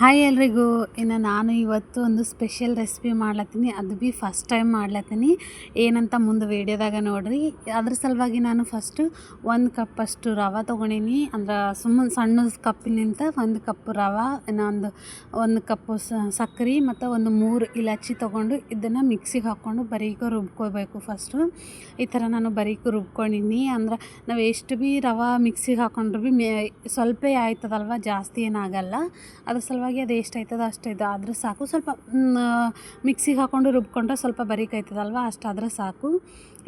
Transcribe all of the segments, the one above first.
Hi ಎಲ್ರಿಗೂ. ಇನ್ನು ನಾನು ಇವತ್ತು ಒಂದು ಸ್ಪೆಷಲ್ ರೆಸಿಪಿ ಮಾಡ್ಲತ್ತೀನಿ. ಅದು ಭೀ ಫಸ್ಟ್ ಟೈಮ್ ಮಾಡ್ಲತ್ತೀನಿ. ಏನಂತ ಮುಂದೆ ವೀಡಿಯೋದಾಗ ನೋಡ್ರಿ. ಅದ್ರ ಸಲುವಾಗಿ ನಾನು ಫಸ್ಟು ಒಂದು ಕಪ್ಪಷ್ಟು ರವೆ ತೊಗೊಂಡೀನಿ. ಅಂದ್ರೆ ಸುಮ್ಮನೆ ಸಣ್ಣ ಕಪ್ಪಿನಿಂದ ಒಂದು ಕಪ್ ರವೆ, ಇನ್ನೊಂದು ಒಂದು ಕಪ್ಪು ಸಕ್ಕರೆ ಮತ್ತು ಒಂದು ಮೂರು ಇಲಾಚಿ ತೊಗೊಂಡು ಇದನ್ನು ಮಿಕ್ಸಿಗೆ ಹಾಕ್ಕೊಂಡು ಬರೀಕ ರುಬ್ಕೋಬೇಕು ಫಸ್ಟು ಈ ಥರ ನಾನು ಬರೀಕ ರುಬ್ಕೊಂಡಿನಿ. ಅಂದ್ರೆ ನಾವು ಎಷ್ಟು ಭೀ ರವೆ ಮಿಕ್ಸಿಗೆ ಹಾಕೊಂಡ್ರು ಭೀ ಮೇ, ಸ್ವಲ್ಪ ಆಯ್ತದಲ್ವ? ಜಾಸ್ತಿ ಏನಾಗಲ್ಲ ಅದ್ರ ಸಲುವಾಗಿ ಅದು ಎಷ್ಟು ಆಯ್ತದ ಅಷ್ಟು ಇದೆ ಆದ್ರೆ ಸಾಕು ಸ್ವಲ್ಪ ಮಿಕ್ಸಿಗೆ ಹಾಕ್ಕೊಂಡು ರುಬ್ಕೊಂಡ್ರೆ ಸ್ವಲ್ಪ ಬರೀಕ್ ಆಯ್ತದಲ್ವ ಅಷ್ಟಾದ್ರೆ ಸಾಕು.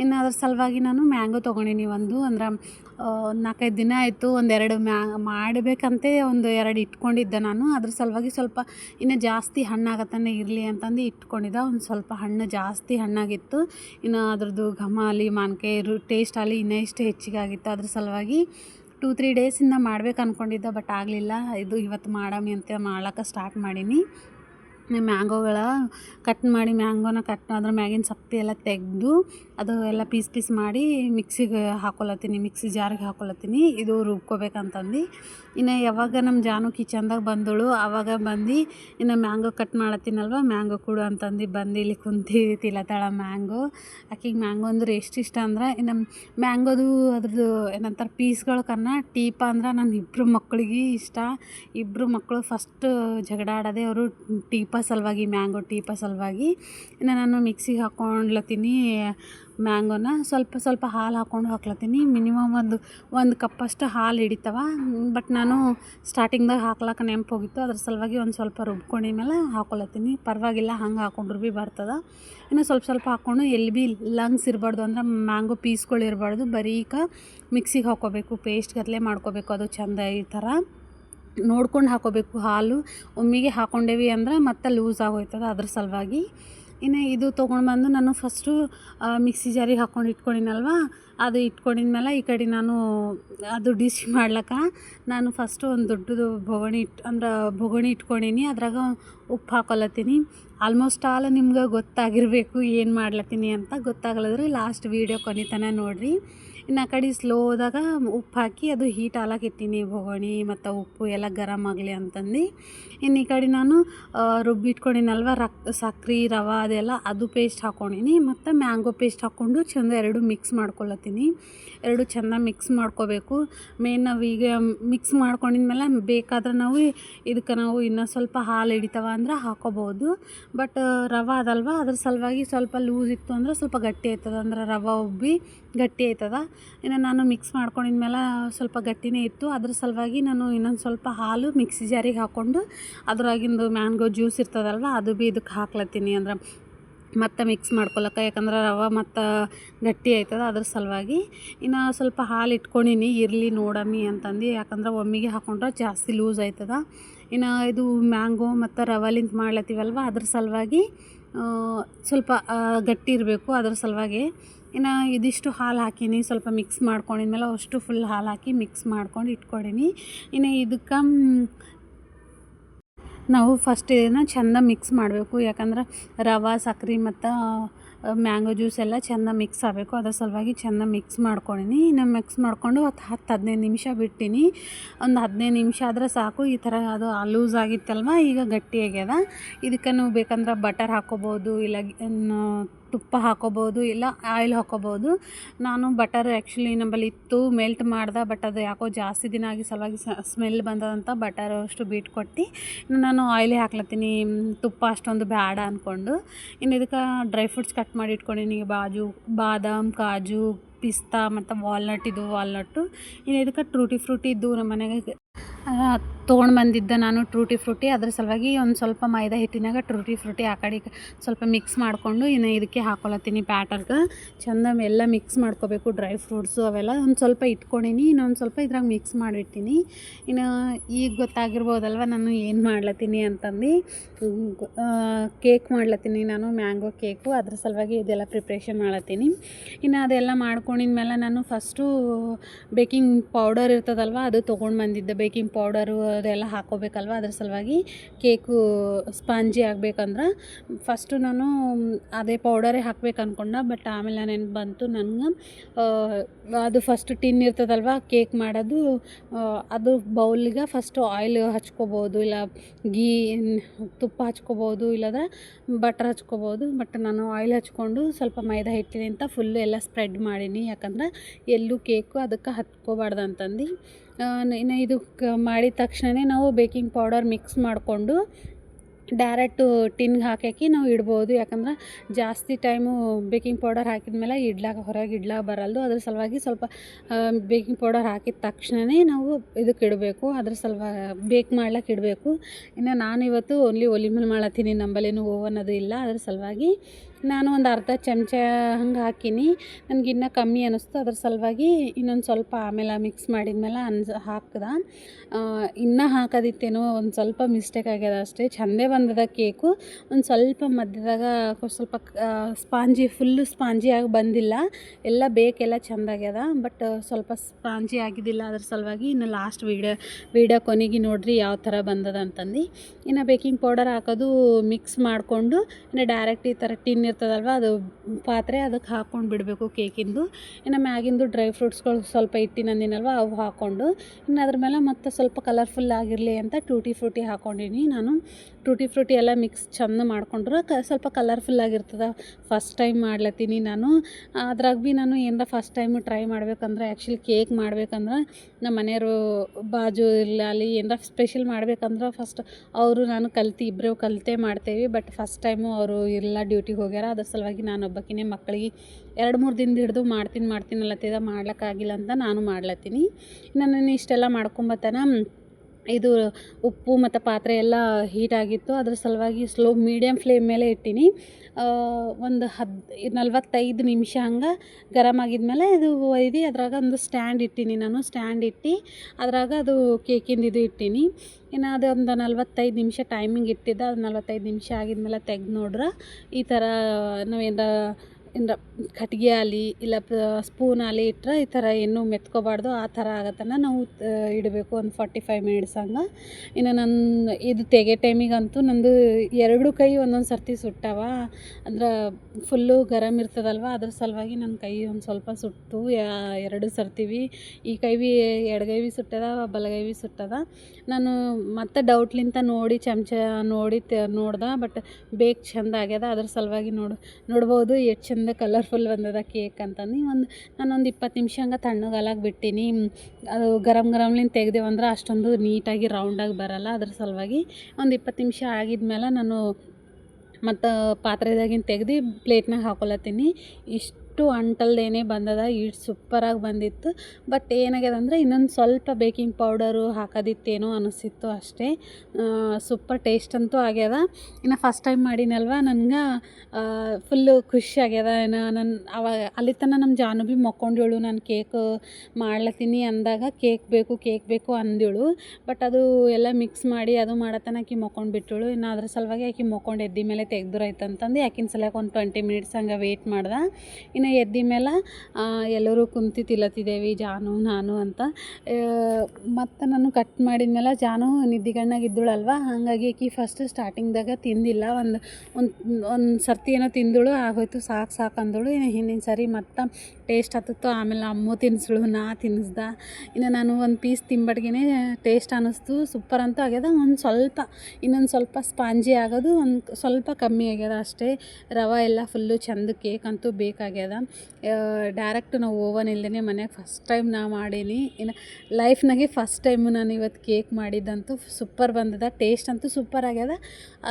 ಇನ್ನು ಅದ್ರ ಸಲುವಾಗಿ ನಾನು ಮ್ಯಾಂಗೋ ತೊಗೊಂಡೀನಿ ಒಂದು. ಅಂದ್ರೆ ಒಂದು ನಾಲ್ಕೈದು ದಿನ ಆಯಿತು, ಒಂದೆರಡು ಮ್ಯಾ, ಮಾಡಬೇಕಂತೆ ಒಂದು ಎರಡು ಇಟ್ಕೊಂಡಿದ್ದೆ ನಾನು. ಅದ್ರ ಸಲುವಾಗಿ ಸ್ವಲ್ಪ ಇನ್ನು ಜಾಸ್ತಿ ಹಣ್ಣಾಗತ್ತಾನೆ ಇರಲಿ ಅಂತಂದು ಇಟ್ಕೊಂಡಿದ್ದೆ. ಒಂದು ಸ್ವಲ್ಪ ಹಣ್ಣು ಜಾಸ್ತಿ ಹಣ್ಣಾಗಿತ್ತು. ಇನ್ನು ಅದ್ರದ್ದು ಘಮ ಅಲ್ಲಿ ಮಾನ್ಕಾಯಿ ಟೇಸ್ಟ್ ಅಲ್ಲಿ ಇನ್ನೂ ಇಷ್ಟು ಹೆಚ್ಚಿಗೆ ಆಗಿತ್ತು ಅದ್ರ ಸಲುವಾಗಿ ಟೂ ತ್ರೀ ಡೇಸಿಂದ ಮಾಡ್ಬೇಕು ಅಂದ್ಕೊಂಡಿದ್ದೆ ಬಟ್ ಆಗಲಿಲ್ಲ. ಇದು ಇವತ್ತು ಮಾಡಮಿ ಅಂತ ಮಾಡಕ್ಕೆ ಸ್ಟಾರ್ಟ್ ಮಾಡೀನಿ. ಮ್ಯಾಂಗೋಗಳ ಕಟ್ ಮಾಡಿ ಮ್ಯಾಂಗೋನ ಕಟ್ ಅದ್ರ ಮ್ಯಾಗಿನ ಸಪ್ಪೆ ಎಲ್ಲ ತೆಗೆದು ಅದು ಎಲ್ಲ ಪೀಸ್ ಪೀಸ್ ಮಾಡಿ ಮಿಕ್ಸಿಗೆ ಹಾಕೊಳತ್ತೀನಿ ಮಿಕ್ಸಿ ಜಾರಿಗೆ ಹಾಕೊಳತ್ತೀನಿ ಇದು ರುಬ್ಕೋಬೇಕಂತಂದು. ಇನ್ನು ಯಾವಾಗ ನಮ್ಮ ಜಾನು ಕಿಚನ್ದಾಗ ಬಂದಳು ಆವಾಗ ಬಂದು ಇನ್ನು ಮ್ಯಾಂಗೋ ಕಟ್ ಮಾಡತ್ತೀನಲ್ವ, ಮ್ಯಾಂಗೋ ಕೊಡು ಅಂತಂದು ಬಂದು ಇಲ್ಲಿ ಕುಂತಿ ತಿಲತಾಳ ಮ್ಯಾಂಗೋ. ಆಕಿಗೆ ಮ್ಯಾಂಗೋ ಅಂದ್ರೆ ಎಷ್ಟು ಇಷ್ಟ ಅಂದ್ರೆ, ಇನ್ನು ಮ್ಯಾಂಗೋದು ಅದ್ರದ್ದು ಏನಂತಾರೆ ಪೀಸ್ಗಳು ಕನ್ನ ಟೀಪ ಅಂದ್ರೆ ನನ್ನ ಇಬ್ಬರು ಮಕ್ಕಳಿಗೆ ಇಷ್ಟ. ಇಬ್ಬರು ಮಕ್ಕಳು ಫಸ್ಟ್ ಜಗಳ ಆಡೋದೇ ಅವರು ಟೀಪ ಸಲುವಾಗಿ, ಮ್ಯಾಂಗೋ ಟೀಪ ಸಲುವಾಗಿ, ಇನ್ನು ನಾನು ಮಿಕ್ಸಿಗೆ ಹಾಕ್ಕೊಂಡ್ಲತ್ತೀನಿ ಮ್ಯಾಂಗೋನ. ಸ್ವಲ್ಪ ಸ್ವಲ್ಪ ಹಾಲು ಹಾಕ್ಕೊಂಡು ಹಾಕ್ಲತ್ತೀನಿ. ಮಿನಿಮಮ್ ಒಂದು ಒಂದು ಕಪ್ಪಷ್ಟು ಹಾಲು ಹಿಡಿತವ. ಬಟ್ ನಾನು ಸ್ಟಾರ್ಟಿಂಗ್ದಾಗ ಹಾಕ್ಲಕ್ಕ ನೆಂಪು ಹೋಗಿತ್ತು. ಅದ್ರ ಸಲುವಾಗಿ ಒಂದು ಸ್ವಲ್ಪ ರುಬ್ಕೊಂಡಿದ್ಮೇಲೆ ಹಾಕ್ಕೊಳತ್ತೀನಿ ಪರವಾಗಿಲ್ಲ, ಹಂಗೆ ಹಾಕೊಂಡ್ರು ಭೀ ಬರ್ತದೆ. ಇನ್ನು ಸ್ವಲ್ಪ ಸ್ವಲ್ಪ ಹಾಕ್ಕೊಂಡು ಎಲ್ಲಿ ಭೀ ಲಂಗ್ಸ್ ಇರಬಾರ್ದು ಅಂದ್ರೆ ಮ್ಯಾಂಗೋ ಪೀಸ್ಗಳು ಇರಬಾರ್ದು. ಬರೀಕ ಮಿಕ್ಸಿಗೆ ಹಾಕ್ಕೋಬೇಕು ಪೇಸ್ಟ್ ಗತ್ಲೆ ಮಾಡ್ಕೋಬೇಕು. ಅದು ಚೆಂದ ಈ ಥರ. ನೋಡ್ಕೊಂಡು ಹಾಕೋಬೇಕು. ಹಾಲು ಒಮ್ಮೆಗೆ ಹಾಕೊಂಡೇವಿ ಅಂದ್ರೆ ಮತ್ತೆ ಲೂಸ್ ಆಗೋಯ್ತದ ಅದ್ರ ಸಲುವಾಗಿ. ಇನ್ನು ಇದು ತೊಗೊಂಡು ಬಂದು ನಾನು ಫಸ್ಟು ಮಿಕ್ಸಿ ಜಾರಿಗೆ ಹಾಕ್ಕೊಂಡು ಇಟ್ಕೊಂಡಿನಲ್ವ? ಅದು ಇಟ್ಕೊಂಡಿದ್ಮೇಲೆ ಈ ಕಡೆ ನಾನು, ಅದು ಡಿಶ್ ಮಾಡ್ಲಿಕ್ಕೆ ನಾನು ಫಸ್ಟು ಒಂದು ದೊಡ್ಡದು ಬೊಗಣಿ ಇಟ್ಟು ಅಂದ್ರೆ ಬೊಗಣಿ ಇಟ್ಕೊಂಡೀನಿ. ಅದ್ರಾಗ ಉಪ್ಪು ಹಾಕೊಲತ್ತೀನಿ. ಆಲ್ಮೋಸ್ಟ್ ಆಲ್ ನಿಮ್ಗೆ ಗೊತ್ತಾಗಿರಬೇಕು ಏನು ಮಾಡ್ಲತ್ತೀನಿ ಅಂತ ಗೊತ್ತಾಗಲ್ಲದ್ರೆ ಲಾಸ್ಟ್ ವೀಡಿಯೋ ಕೊನೆತನ ನೋಡಿರಿ. ಇನ್ನು ಆ ಕಡೆ ಸ್ಲೋದಾಗ ಉಪ್ಪು ಹಾಕಿ ಅದು ಹೀಟ್ ಆಲಕ್ಕಿತ್ತೀನಿ ಬೊಗಣಿ ಮತ್ತು ಉಪ್ಪು ಎಲ್ಲ ಗರಮ್ ಆಗಲಿ ಅಂತಂದು. ಇನ್ನು ಈ ಕಡೆ ನಾನು ರುಬ್ಬಿಟ್ಕೊಂಡಿನಲ್ವ ರಕ್, ಸಕ್ರೆ, ರವೆ ಅದೆಲ್ಲ ಅದು ಪೇಸ್ಟ್ ಹಾಕ್ಕೊಂಡಿನಿ ಮತ್ತು ಮ್ಯಾಂಗೋ ಪೇಸ್ಟ್ ಹಾಕ್ಕೊಂಡು ಚೆಂದ ಎರಡು ಮಿಕ್ಸ್ ಮಾಡ್ಕೊಳತ್ತೀನಿ. ಎರಡು ಚೆಂದ ಮಿಕ್ಸ್ ಮಾಡ್ಕೋಬೇಕು. ಮೇನ್ ನಾವು ಈಗ ಮಿಕ್ಸ್ ಮಾಡ್ಕೊಂಡಿದ್ಮೇಲೆ ಬೇಕಾದ್ರೆ ನಾವು ಇದಕ್ಕೆ ನಾವು ಇನ್ನೂ ಸ್ವಲ್ಪ ಹಾಲು ಹಿಡಿತಾವ ಅಂದ್ರೆ ಹಾಕೋಬೋದು. ಬಟ್ ರವೆ ಅದಲ್ವ, ಅದ್ರ ಸಲುವಾಗಿ ಸ್ವಲ್ಪ ಲೂಸ್ ಇತ್ತು ಅಂದ್ರೆ ಸ್ವಲ್ಪ ಗಟ್ಟಿ ಆಯ್ತದ ಅಂದ್ರೆ ರವೆ ಉಬ್ಬಿ ಗಟ್ಟಿ ಆಯ್ತದ. ಇನ್ನು ನಾನು ಮಿಕ್ಸ್ ಮಾಡ್ಕೊಂಡಿದ ಮೇಲೆ ಸ್ವಲ್ಪ ಗಟ್ಟಿನೇ ಇತ್ತು. ಅದ್ರ ಸಲುವಾಗಿ ನಾನು ಇನ್ನೊಂದು ಸ್ವಲ್ಪ ಹಾಲು ಮಿಕ್ಸಿ ಜಾರಿಗೆ ಹಾಕ್ಕೊಂಡು ಅದ್ರಾಗಿಂದು ಮ್ಯಾಂಗೋ ಜ್ಯೂಸ್ ಇರ್ತದಲ್ವ, ಅದು ಬಿ ಇದಕ್ಕೆ ಹಾಕ್ಲತ್ತೀನಿ ಅಂದ್ರೆ ಮತ್ತೆ ಮಿಕ್ಸ್ ಮಾಡ್ಕೊಳಕ್ಕೆ ಯಾಕಂದ್ರೆ ರವೆ ಮತ್ತು ಗಟ್ಟಿ ಆಯ್ತದ ಅದ್ರ ಸಲುವಾಗಿ ಇನ್ನು ಸ್ವಲ್ಪ ಹಾಲು ಇಟ್ಕೊಂಡಿನಿ, ಇರಲಿ ನೋಡಮ್ಮಿ ಅಂತಂದು. ಯಾಕಂದ್ರೆ ಒಮ್ಮಿಗೆ ಹಾಕ್ಕೊಂಡ್ರೆ ಜಾಸ್ತಿ ಲೂಸ್ ಆಯ್ತದ ಇನ್ನು ಇದು ಮ್ಯಾಂಗೋ ಮತ್ತು ರವಲಿಂತ ಮಾಡ್ಲತ್ತೀವಲ್ವ, ಅದ್ರ ಸಲುವಾಗಿ ಸ್ವಲ್ಪ ಗಟ್ಟಿ ಇರಬೇಕು. ಅದ್ರ ಸಲುವಾಗಿ ಇನ್ನು ಇದಿಷ್ಟು ಹಾಲು ಹಾಕೀನಿ, ಸ್ವಲ್ಪ ಮಿಕ್ಸ್ ಮಾಡ್ಕೊಂಡಿದ್ಮೇಲೆ ಅಷ್ಟು ಫುಲ್ ಹಾಲು ಹಾಕಿ ಮಿಕ್ಸ್ ಮಾಡ್ಕೊಂಡು ಇಟ್ಕೊಂಡೀನಿ. ಇನ್ನು ಇದಕ್ಕೆ ನಾವು ಫಸ್ಟ್ ಇದನ್ನು ಚೆಂದ ಮಿಕ್ಸ್ ಮಾಡಬೇಕು. ಯಾಕಂದ್ರೆ ರವೆ, ಸಕ್ರೆ ಮತ್ತು ಮ್ಯಾಂಗೋ ಜ್ಯೂಸ್ ಎಲ್ಲ ಚೆಂದ ಮಿಕ್ಸ್ ಆಗಬೇಕು. ಅದ್ರ ಸಲುವಾಗಿ ಚೆಂದ ಮಿಕ್ಸ್ ಮಾಡ್ಕೊಂಡೀನಿ. ಇನ್ನು ಮಿಕ್ಸ್ ಮಾಡಿಕೊಂಡು ಒಂದು ಹತ್ತು ಹದಿನೈದು ನಿಮಿಷ ಬಿಟ್ಟಿನಿ. ಒಂದು ಹದಿನೈದು ನಿಮಿಷ ಆದರೆ ಸಾಕು. ಈ ಥರ ಅದು ಲೂಸ್ ಆಗಿತ್ತಲ್ವ? ಈಗ ಗಟ್ಟಿಯಾಗ್ಯದ. ಇದಕ್ಕೆ ನೀವು ಬೇಕಂದ್ರೆ ಬಟರ್ ಹಾಕ್ಕೋಬೋದು ಇಲ್ಲ ತುಪ್ಪ ಹಾಕೋಬೋದು ಇಲ್ಲ ಆಯಿಲ್ ಹಾಕೋಬೋದು. ನಾನು ಬಟರ್ ಆ್ಯಕ್ಚುಲಿ ನಂಬಲ್ಲಿ ಇತ್ತು, ಮೆಲ್ಟ್ ಮಾಡ್ದೆ, ಬಟ್ ಅದು ಯಾಕೋ ಜಾಸ್ತಿ ದಿನ ಆಗಿ ಸಲುವಾಗಿ ಸ್ಮೆಲ್ ಬಂದದಂತ ಬಟರ್ ಅಷ್ಟು ಬೀಟ್ ಕೊಟ್ಟು, ನಾನು ಆಯಿಲೇ ಹಾಕ್ಲತ್ತೀನಿ, ತುಪ್ಪ ಅಷ್ಟೊಂದು ಬೇಡ ಅಂದ್ಕೊಂಡು ಇನ್ನು ಇದಕ್ಕೆ ಡ್ರೈ ಫ್ರೂಟ್ಸ್ ಕಟ್ ಮಾಡಿ ಇಟ್ಕೊಂಡೀನಿ, ಬಾಜು, ಬಾದಾಮ್, ಕಾಜು ಪಿಸ್ತಾ ಮತ್ತು ವಾಲ್ನಟ್ ಇದು ವಾಲ್ನಟ್ಟು. ಇನ್ನು ಇದಕ್ಕೆ ಟ್ರೂಟಿ ಫ್ರೂಟಿ ಇದ್ದು ನಮ್ಮ ಮನೆಗೆ ತೊಗೊಂಡು ಬಂದಿದ್ದೆ ನಾನು ಟ್ರೂಟಿ ಫ್ರೂಟಿ. ಅದ್ರ ಸಲುವಾಗಿ ಒಂದು ಸ್ವಲ್ಪ ಮೈದಾ ಹಿಟ್ಟಿನಾಗ ಟ್ರೂಟಿ ಫ್ರೂಟಿ ಆ ಕಡೆ ಸ್ವಲ್ಪ ಮಿಕ್ಸ್ ಮಾಡಿಕೊಂಡು ಇನ್ನು ಇದಕ್ಕೆ ಹಾಕೊಳತ್ತೀನಿ ಪ್ಯಾಟರ್ಗೆ ಚಂದ ಎಲ್ಲ ಮಿಕ್ಸ್ ಮಾಡ್ಕೋಬೇಕು ಡ್ರೈ ಫ್ರೂಟ್ಸು ಅವೆಲ್ಲ. ಒಂದು ಸ್ವಲ್ಪ ಇಟ್ಕೊಂಡಿನಿ, ಇನ್ನೊಂದು ಸ್ವಲ್ಪ ಇದ್ರಾಗ ಮಿಕ್ಸ್ ಮಾಡಿರ್ತೀನಿ ಇನ್ನು ಈಗ ಗೊತ್ತಾಗಿರ್ಬೋದಲ್ವ ನಾನು ಏನು ಮಾಡ್ಲತ್ತೀನಿ ಅಂತಂದು. ಕೇಕ್ ಮಾಡ್ಲತ್ತೀನಿ ನಾನು ಮ್ಯಾಂಗೋ ಕೇಕು ಅದ್ರ ಸಲುವಾಗಿ ಇದೆಲ್ಲ ಪ್ರಿಪ್ರೇಷನ್ ಮಾಡ್ಲತ್ತೀನಿ. ಇನ್ನು ಅದೆಲ್ಲ ಮಾಡ್ಕೊಂಡಿದ್ಮೇಲೆ ನಾನು ಫಸ್ಟು ಬೇಕಿಂಗ್ ಪೌಡರ್ ಇರ್ತದಲ್ವ, ಅದು ತೊಗೊಂಡು ಬಂದಿದ್ದೆ. ಬೇಕಿಂಗ್ ಪೌಡರು ಅದೆಲ್ಲ ಹಾಕೋಬೇಕಲ್ವ, ಅದ್ರ ಸಲುವಾಗಿ ಕೇಕು ಸ್ಪಾಂಜಿ ಆಗ್ಬೇಕಂದ್ರೆ ಫಸ್ಟು ನಾನು ಅದೇ ಪೌಡರೇ ಹಾಕ್ಬೇಕು ಅನ್ಕೊಂಡೆ ಬಟ್ ಆಮೇಲೆ ನೆನ್ಪು ಬಂತು, ನನಗೆ ಅದು ಫಸ್ಟ್ ಟಿನ್ ಇರ್ತದಲ್ವ, ಕೇಕ್ ಮಾಡೋದು ಅದು ಬೌಲಿಗೆ ಫಸ್ಟು ಆಯಿಲ್ ಹಚ್ಕೋಬೋದು, ಇಲ್ಲ ಗೀ ತುಪ್ಪ ಹಚ್ಕೋಬೋದು ಇಲ್ಲದ್ರೆ ಬಟರ್ ಹಚ್ಕೋಬೋದು, ಬಟ್ ನಾನು ಆಯಿಲ್ ಹಚ್ಕೊಂಡು ಸ್ವಲ್ಪ ಮೈದಾ ಹಿಟ್ಟಿನಿಂದ ಫುಲ್ಲು ಎಲ್ಲ ಸ್ಪ್ರೆಡ್ ಮಾಡೀನಿ. ಯಾಕಂದ್ರೆ ಎಲ್ಲೂ ಕೇಕು ಅದಕ್ಕೆ ಹತ್ಕೋಬಾರ್ದು ಅಂತಂದು. ಇನ್ನು ಇದು ಮಾಡಿದ ತಕ್ಷಣವೇ ನಾವು ಬೇಕಿಂಗ್ ಪೌಡರ್ ಮಿಕ್ಸ್ ಮಾಡಿಕೊಂಡು ಡೈರೆಕ್ಟು ಟಿನ್ಗೆ ಹಾಕಿ ನಾವು ಇಡ್ಬೋದು. ಯಾಕಂದ್ರೆ ಜಾಸ್ತಿ ಟೈಮು ಬೇಕಿಂಗ್ ಪೌಡರ್ ಹಾಕಿದ ಮೇಲೆ ಇಡ್ಲಾಕ ಹೊರಗೆ ಇಡ್ಲಾಕ ಬರಲ್ದು. ಅದ್ರ ಸಲುವಾಗಿ ಸ್ವಲ್ಪ ಬೇಕಿಂಗ್ ಪೌಡರ್ ಹಾಕಿದ ತಕ್ಷಣವೇ ನಾವು ಇದಕ್ಕೆ ಇಡಬೇಕು. ಅದ್ರ ಸಲುವಾಗಿ ಬೇಕ್ ಮಾಡ್ಲಿಕ್ಕೆ ಇಡಬೇಕು. ಇನ್ನು ನಾನು ಇವತ್ತು ಓನ್ಲಿ ಒಲೆ ಮೇಲೆ ಮಾಡತ್ತೀನಿ ನಂಬಲ್ಲೇನು ಓವನ್ ಅದು ಇಲ್ಲ. ಅದ್ರ ಸಲುವಾಗಿ ನಾನು ಒಂದು ಅರ್ಧ ಚಮಚ ಹಂಗೆ ಹಾಕೀನಿ. ನನಗೆ ಇನ್ನೂ ಕಮ್ಮಿ ಅನ್ನಿಸ್ತು ಅದ್ರ ಸಲುವಾಗಿ ಇನ್ನೊಂದು ಸ್ವಲ್ಪ ಆಮೇಲೆ ಮಿಕ್ಸ್ ಮಾಡಿದ್ಮೇಲೆ ಅನ್ಸ್ ಹಾಕ್ದೆ. ಇನ್ನೂ ಹಾಕೋದಿತ್ತೇನೋ ಒಂದು ಸ್ವಲ್ಪ ಮಿಸ್ಟೇಕ್ ಆಗ್ಯದ ಅಷ್ಟೇ. ಚಂದೇ ಬಂದದ ಕೇಕು. ಒಂದು ಸ್ವಲ್ಪ ಮಧ್ಯದಾಗ ಸ್ವಲ್ಪ ಸ್ಪಾಂಜಿ ಫುಲ್ಲು ಸ್ಪಾಂಜಿ ಆಗಿ ಬಂದಿಲ್ಲ. ಎಲ್ಲ ಬೇಕೆಲ್ಲ ಚಂದ ಆಗ್ಯದ. ಬಟ್ ಸ್ವಲ್ಪ ಸ್ಪಾಂಜಿ ಆಗಿದ್ದಿಲ್ಲ. ಅದ್ರ ಸಲುವಾಗಿ ಇನ್ನು ಲಾಸ್ಟ್ ವೀಡಿಯೋ ವೀಡಿಯೋ ಕೊನೆಗೆ ನೋಡ್ರಿ ಯಾವ ಥರ ಬಂದದ ಅಂತಂದು. ಇನ್ನು ಬೇಕಿಂಗ್ ಪೌಡರ್ ಹಾಕೋದು ಮಿಕ್ಸ್ ಮಾಡಿಕೊಂಡು, ಇನ್ನು ಡೈರೆಕ್ಟ್ ಈ ಥರ ಟಿನ್ ಇರ್ತದಲ್ವ? ಅದು ಪಾತ್ರೆ ಅದಕ್ಕೆ ಹಾಕ್ಕೊಂಡು ಬಿಡಬೇಕು ಕೇಕಿಂದು. ಇನ್ನು ಮ್ಯಾಗಿಂದು ಡ್ರೈ ಫ್ರೂಟ್ಸ್ಗಳು ಸ್ವಲ್ಪ ಇಟ್ಟಿನಂದಿನಲ್ವ ಅವು ಹಾಕ್ಕೊಂಡು. ಇನ್ನು ಅದ್ರ ಮೇಲೆ ಮತ್ತೆ ಸ್ವಲ್ಪ ಕಲರ್ಫುಲ್ ಆಗಿರಲಿ ಅಂತ ಟೂಟಿ ಫ್ರೂಟಿ ಹಾಕ್ಕೊಂಡಿನಿ ನಾನು. ಟೂಟಿ ಫ್ರೂಟಿ ಎಲ್ಲ ಮಿಕ್ಸ್ ಚಂದ ಮಾಡ್ಕೊಂಡ್ರೆ, ಕ ಸ್ವಲ್ಪ ಕಲರ್ಫುಲ್ ಆಗಿರ್ತದೆ. ಫಸ್ಟ್ ಟೈಮ್ ಮಾಡ್ಲತ್ತೀನಿ ನಾನು. ಅದ್ರಾಗ ಭೀ ನಾನು ಏನರ ಫಸ್ಟ್ ಟೈಮು ಟ್ರೈ ಮಾಡ್ಬೇಕಂದ್ರೆ ಆ್ಯಕ್ಚುಲಿ ಕೇಕ್ ಮಾಡ್ಬೇಕಂದ್ರೆ, ನಮ್ಮ ಮನೆಯವರು ಬಾಜು ಇಲ್ಲ ಅಲ್ಲಿ ಏನರ ಸ್ಪೆಷಲ್ ಮಾಡ್ಬೇಕಂದ್ರೆ ಫಸ್ಟ್ ಅವರು ನಾನು ಕಲ್ತು ಇಬ್ಬರು ಕಲಿತೇ ಮಾಡ್ತೇವೆ. ಬಟ್ ಫಸ್ಟ್ ಟೈಮು ಅವರು ಎಲ್ಲ ಡ್ಯೂಟಿಗೆ ಹೋಗ್ಯಾರ ಅದ್ರ ಸಲುವಾಗಿ ನಾನು ಒಬ್ಬಾಕಿನೇ ಮಕ್ಕಳಿಗೆ ಎರಡು ಮೂರು ದಿನದ ಹಿಡ್ದು ಮಾಡ್ತೀನಿ ಮಾಡ್ತೀನಲ್ಲತ್ತಿದ ಮಾಡ್ಲಿಕ್ಕಾಗಿಲ್ಲ ಅಂತ ನಾನು ಮಾಡ್ಲತ್ತೀನಿ. ನಾನು ಇಷ್ಟೆಲ್ಲ ಮಾಡ್ಕೊಂಬತ್ತಾನ, ಇದು ಉಪ್ಪು ಮತ್ತು ಪಾತ್ರೆ ಎಲ್ಲ ಹೀಟ್ ಆಗಿತ್ತು. ಅದ್ರ ಸಲುವಾಗಿ ಸ್ಲೋ ಮೀಡಿಯಮ್ ಫ್ಲೇಮ್ ಮೇಲೆ ಇಟ್ಟೀನಿ. ಒಂದು ಹದ್, ನಲ್ವತ್ತೈದು ನಿಮಿಷ ಹಂಗೆ ಗರಮ್ ಆಗಿದ್ಮೇಲೆ ಇದು ಒಯ್ದು, ಅದ್ರಾಗ ಒಂದು ಸ್ಟ್ಯಾಂಡ್ ಇಟ್ಟೀನಿ ನಾನು, ಸ್ಟ್ಯಾಂಡ್ ಇಟ್ಟು ಅದ್ರಾಗ ಅದು ಕೇಕಿಂದು ಇದು ಇಟ್ಟೀನಿ. ಇನ್ನು ಅದು ಒಂದು ನಲ್ವತ್ತೈದು ನಿಮಿಷ ಟೈಮಿಂಗ್ ಇಟ್ಟಿದ್ದೆ, ಅದು ನಲ್ವತ್ತೈದು ನಿಮಿಷ ಆಗಿದ್ಮೇಲೆ ತೆಗ್ದು ನೋಡ್ರೆ, ಈ ಥರ ನಾವು ಏನರ ಕಟ್ಗೆ ಆಗಲಿ ಇಲ್ಲ ಸ್ಪೂನ್ ಆಗಲಿ ಇಟ್ಟರೆ ಈ ಥರ ಏನೂ ಮೆತ್ಕೋಬಾರ್ದು, ಆ ಥರ ಆಗತ್ತನ ನಾವು ಇಡಬೇಕು ಒಂದು ಫಾರ್ಟಿ ಫೈವ್ ಮಿನಿಟ್ಸ್ ಹಂಗೆ. ಇನ್ನು ನನ್ನ ಇದು ತೆಗೆ ಟೈಮಿಗಂತೂ ನಂದು ಎರಡು ಕೈ ಒಂದೊಂದು ಸರ್ತಿ ಸುಟ್ಟವ. ಅಂದ್ರೆ ಫುಲ್ಲು ಗರಮ್ ಇರ್ತದಲ್ವ, ಅದ್ರ ಸಲುವಾಗಿ ನನ್ನ ಕೈ ಒಂದು ಸ್ವಲ್ಪ ಸುಟ್ಟು ಎರಡು ಸರ್ತಿವಿ. ಈ ಕೈ ಬಿ ಎಡಗೈ ಭೀ ಸುಟ್ಟದ ಬಲಗೈ ಭೀ ಸುಟ್ಟದ. ನಾನು ಮತ್ತೆ ಡೌಟ್ಲಿಂತ ನೋಡಿ ಚಮಚ ನೋಡಿ ನೋಡ್ದೆ, ಬಟ್ ಬೇಗ ಚೆಂದ ಆಗ್ಯದ, ಅದ್ರ ಸಲುವಾಗಿ ನೋಡು, ನೋಡ್ಬೋದು, ಎಷ್ಟು ಚಂದ ಕಲರ್ಫುಲ್ ಬಂದದ ಕೇಕ್ ಅಂತಂದು. ಒಂದು, ನಾನೊಂದು ಇಪ್ಪತ್ತು ನಿಮಿಷ ಹಂಗೆ ತಣ್ಣಗಾಲಾಗಿ ಬಿಟ್ಟೀನಿ. ಅದು ಗರಮ್ ಗರಮ್ಲಿಂದ ತೆಗ್ದೇವಂದ್ರೆ ಅಷ್ಟೊಂದು ನೀಟಾಗಿ ರೌಂಡಾಗಿ ಬರಲ್ಲ. ಅದ್ರ ಸಲುವಾಗಿ ಒಂದು ಇಪ್ಪತ್ತು ನಿಮಿಷ ಆಗಿದ್ಮೇಲೆ ನಾನು ಮತ್ತು ಪಾತ್ರೆದಾಗಿನ ತೆಗ್ದು ಪ್ಲೇಟ್ನಾಗ ಹಾಕೊಳತ್ತೀನಿ ಇಷ್ಟು ಅಂಟಲ್ದೇನೆ ಬಂದದ ಇಷ್ಟು ಸೂಪರಾಗಿ ಬಂದಿತ್ತು. ಬಟ್ ಏನಾಗ್ಯದ ಅಂದರೆ ಇನ್ನೊಂದು ಸ್ವಲ್ಪ ಬೇಕಿಂಗ್ ಪೌಡರು ಹಾಕೋದಿತ್ತೇನೋ ಅನಿಸಿತ್ತು ಅಷ್ಟೇ. ಸೂಪರ್ ಟೇಸ್ಟ್ ಅಂತೂ ಆಗ್ಯದ. ಇನ್ನು ಫಸ್ಟ್ ಟೈಮ್ ಮಾಡಿನಲ್ವ? ನನಗೆ ಫುಲ್ಲು ಖುಷಿ ಆಗ್ಯದ. ಏನು ನನ್ನ ಅವಾಗ ಅಲ್ಲಿ ತನಕ ನಮ್ಮ ಜಾನುಬಿ ಭೀ ಮಕ್ಕೊಂಡೇಳು ನಾನು ಕೇಕ್ ಮಾಡ್ಲತ್ತೀನಿ ಅಂದಾಗ ಕೇಕ್ ಬೇಕು ಕೇಕ್ ಬೇಕು ಅಂದೇಳು ಬಟ್ ಅದು ಎಲ್ಲ ಮಿಕ್ಸ್ ಮಾಡಿ ಅದು ಮಾಡತನ ಆಕಿ ಮಕ್ಕೊಂಡು ಬಿಟ್ಟಳು ಇನ್ನು ಅದ್ರ ಸಲುವಾಗಿ ಆಕಿ ಮಕ್ಕೊಂಡು ಎದ್ದಿ ಮೇಲೆ ತೆಗೆದ್ರಾಯ್ತು ಅಂತಂದು ಆಕಿನ ಸಲಕ್ಕೆ ಒಂದು ಟ್ವೆಂಟಿ ಮಿನಿಟ್ಸ್ ಹಂಗೆ ವೆಯ್ಟ್ ಮಾಡ್ದೆ. ಇನ್ನು ಎದ್ದ ಮೇಲೆ ಎಲ್ಲರೂ ಕುಂತು ತಿಲ್ಲತ್ತಿದ್ದೇವೆ ಜಾನು, ನಾನು ಅಂತ. ಮತ್ತು ನಾನು ಕಟ್ ಮಾಡಿದ್ಮೇಲೆ ಜಾನು ನಿದ್ದಿಗಣ್ಣಾಗ ಇದ್ದಳಲ್ವ ಹಾಗಾಗಿ ಈಕಿ ಫಸ್ಟ್ ಸ್ಟಾರ್ಟಿಂಗ್ದಾಗ ತಿಂದಿಲ್ಲ. ಒಂದು ಒಂದು ಒಂದು ಸರ್ತಿ ಏನೋ ತಿಂದಳು, ಆಗೋಯ್ತು, ಸಾಕು ಸಾಕು ಅಂದಳು. ಇನ್ನು ಹಿಂದಿನ ಸರಿ ಮತ್ತು ಟೇಸ್ಟ್ ಹತ್ತಿತ್ತು, ಆಮೇಲೆ ಅಮ್ಮು ತಿನ್ನಿಸ್ಳು ನಾ ತಿನ್ನಿಸ್ದೆ ಇನ್ನು ನಾನು ಒಂದು ಪೀಸ್ ತಿಂಬಡ್ಗೆ ಟೇಸ್ಟ್ ಅನ್ನಿಸ್ತು ಸೂಪರ್ ಅಂತೂ ಆಗ್ಯದ. ಒಂದು ಸ್ವಲ್ಪ, ಇನ್ನೊಂದು ಸ್ವಲ್ಪ ಸ್ಪಾಂಜಿ ಆಗೋದು, ಒಂದು ಸ್ವಲ್ಪ ಕಮ್ಮಿ ಆಗ್ಯದ ಅಷ್ಟೇ. ರವೆ ಎಲ್ಲ ಫುಲ್ಲು ಚಂದ ಕೇಕ್ ಅಂತೂ ಬೇಕಾಗ್ಯದ. ಡೈರೆಕ್ಟ್ ನಾವು ಓವನ್ ಇಲ್ಲದೇ ಮನೆಗೆ ಫಸ್ಟ್ ಟೈಮ್ ನಾ ಮಾಡೀನಿ. ಇನ್ನು ಲೈಫ್ನಾಗೆ ಫಸ್ಟ್ ಟೈಮು ನಾನು ಇವತ್ತು ಕೇಕ್ ಮಾಡಿದ್ದಂತೂ ಸೂಪರ್ ಬಂದದ ಟೇಸ್ಟ್ ಅಂತೂ ಸೂಪರ್ ಆಗ್ಯದ.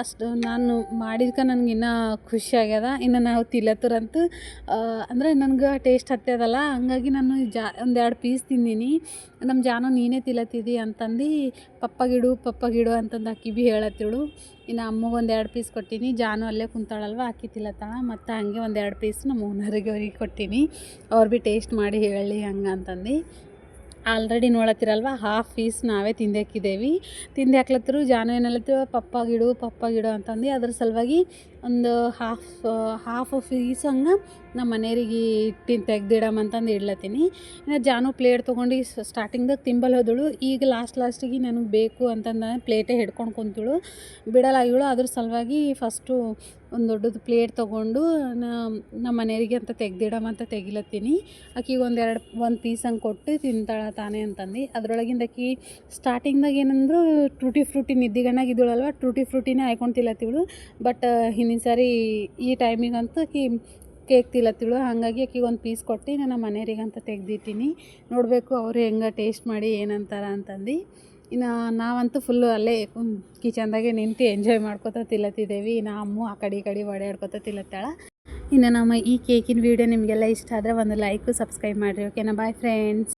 ಅಷ್ಟು ನಾನು ಮಾಡಿದ್ಕೆ ನನಗೆ ಇನ್ನೂ ಖುಷಿ ಆಗ್ಯದ. ಇನ್ನು ನಾವು ತಿಲತ್ತರಂತೂ ಅಂದರೆ ನನಗೆ ಟೇಸ್ಟ್ ಹತ್ತದಲ್ಲ ಹಂಗಾಗಿ ನಾನು ಜಾ ಒಂದೆರಡು ಪೀಸ್ ತಿಂದೀನಿ. ನಮ್ಮ ಜಾನು ನೀನೇ ತಿಲತ್ತಿದ್ದಿ ಅಂತಂದು ಪಪ್ಪಗಿಡು ಪಪ್ಪಗಿಡು ಅಂತಂದು ಅಕ್ಕಿ ಬಿ ಹೇಳತ್ತಿಳು. ಇನ್ನು ಅಮ್ಮಗೆ ಒಂದು ಎರಡು ಪೀಸ್ ಕೊಟ್ಟೀನಿ. ಜಾನು ಅಲ್ಲೇ ಕುಂತಾಳಲ್ವ? ಆಕಿ ತಿಲ್ಲತ್ತಾಳ ಮತ್ತು ಹಂಗೆ ಒಂದು ಎರಡು ಪೀಸ್ ನಮ್ಮ ಓನರಿಗೆ ಅವ್ರಿಗೆ ಕೊಟ್ಟೀನಿ. ಅವ್ರು ಭೀ ಟೇಸ್ಟ್ ಮಾಡಿ ಹೇಳಿ ಹಂಗೆ ಅಂತಂದು. ಆಲ್ರೆಡಿ ನೋಡತ್ತಿರಲ್ವ? ಹಾಫ್ ಪೀಸ್ ನಾವೇ ತಿಂದಾಕಿದ್ದೇವೆ ತಿಂದು ಹಾಕ್ಲತ್ತರು ಜಾನು ಏನಲ್ಲತ್ತಿರು ಪಪ್ಪ ಗಿಡು ಪಪ್ಪ ಗಿಡು ಅಂತಂದು. ಅದ್ರ ಸಲುವಾಗಿ ಒಂದು ಹಾಫ್ ಹಾಫ್ ಪೀಸ್ ಹಂಗೆ ನಮ್ಮ ಮನೆಯವ್ರಿಗೆ ಇಟ್ಟಿನ ತೆಗ್ದಿಡಮ್ ಅಂತಂದು ಇಡ್ಲತ್ತೀನಿ. ಇನ್ನು ಜಾನು ಪ್ಲೇಟ್ ತೊಗೊಂಡು ಸ್ಟಾರ್ಟಿಂಗ್ದಾಗ ತಿಂಬಲ್ ಹೋದಳು. ಈಗ ಲಾಸ್ಟ್ ಲಾಸ್ಟಿಗೆ ನನಗೆ ಬೇಕು ಅಂತಂದ ಪ್ಲೇಟೇ ಹಿಡ್ಕೊಂಡು ಕುಂತಳು. ಬಿಡಲಾಗಿಳು ಅದ್ರ ಸಲುವಾಗಿ ಫಸ್ಟು ಒಂದು ದೊಡ್ಡದು ಪ್ಲೇಟ್ ತೊಗೊಂಡು ನಮ್ಮ ಮನೆಯವ್ರಿಗೆ ಅಂತ ತೆಗ್ದಿಡಮ್ ಅಂತ ತೆಗಿಲತ್ತೀನಿ. ಆಕಿಗೆ ಒಂದೆರಡು ಒಂದು ಪೀಸ್ ಹಂಗೆ ಕೊಟ್ಟು ತಿಂತಾಳ ತಾನೇ ಅಂತಂದು. ಅದರೊಳಗಿಂದ ಆಕಿ ಸ್ಟಾರ್ಟಿಂಗ್ದಾಗ ಏನಂದ್ರು ಟ್ರೂಟಿ ಫ್ರೂಟಿ ನಿದ್ದಿಗಣ್ಣಾಗ ಇದ್ದಳಲ್ವ ಟ್ರೂಟಿ ಫ್ರೂಟಿನೇ ಹಾಯ್ಕೊಂಡು ತಿಲ್ಲತ್ತಿವಳು ಬಟ್ ಹಿಂದಿನ ಸಾರಿ ಈ ಟೈಮಿಗಂತೂ ಆಕಿ ಕೇಕ್ ತಿಲತ್ತಿಳು ಹಾಗಾಗಿ ಆಕೆಗೆ ಒಂದು ಪೀಸ್ ಕೊಟ್ಟು ನಾನು ಮನೆಯವ್ರಿಗೆ ಅಂತ ತೆಗ್ದಿಟ್ಟೀನಿ. ನೋಡಬೇಕು ಅವರು ಹೆಂಗೆ ಟೇಸ್ಟ್ ಮಾಡಿ ಏನಂತಾರ ಅಂತಂದು. ಇನ್ನು ನಾವಂತೂ ಫುಲ್ಲು ಅಲ್ಲೇ ಕಿಚನ್ದಾಗೆ ನಿಂತು ಎಂಜಾಯ್ ಮಾಡ್ಕೊತ ತಿಲತ್ತಿದ್ದೇವೆ ಇನ್ನು ಅಮ್ಮ ಆ ಕಡೆ ಈ ಕಡೆ ಓಡಾಡ್ಕೊತ ತಿಲತ್ತಾಳ ಇನ್ನು ನಮ್ಮ ಈ ಕೇಕಿನ ವಿಡಿಯೋ ನಿಮಗೆಲ್ಲ ಇಷ್ಟ ಆದರೆ ಒಂದು ಲೈಕು ಸಬ್ಸ್ಕ್ರೈಬ್ ಮಾಡಿರಿ ಓಕೆನಾ ಬಾಯ್ ಫ್ರೆಂಡ್ಸ್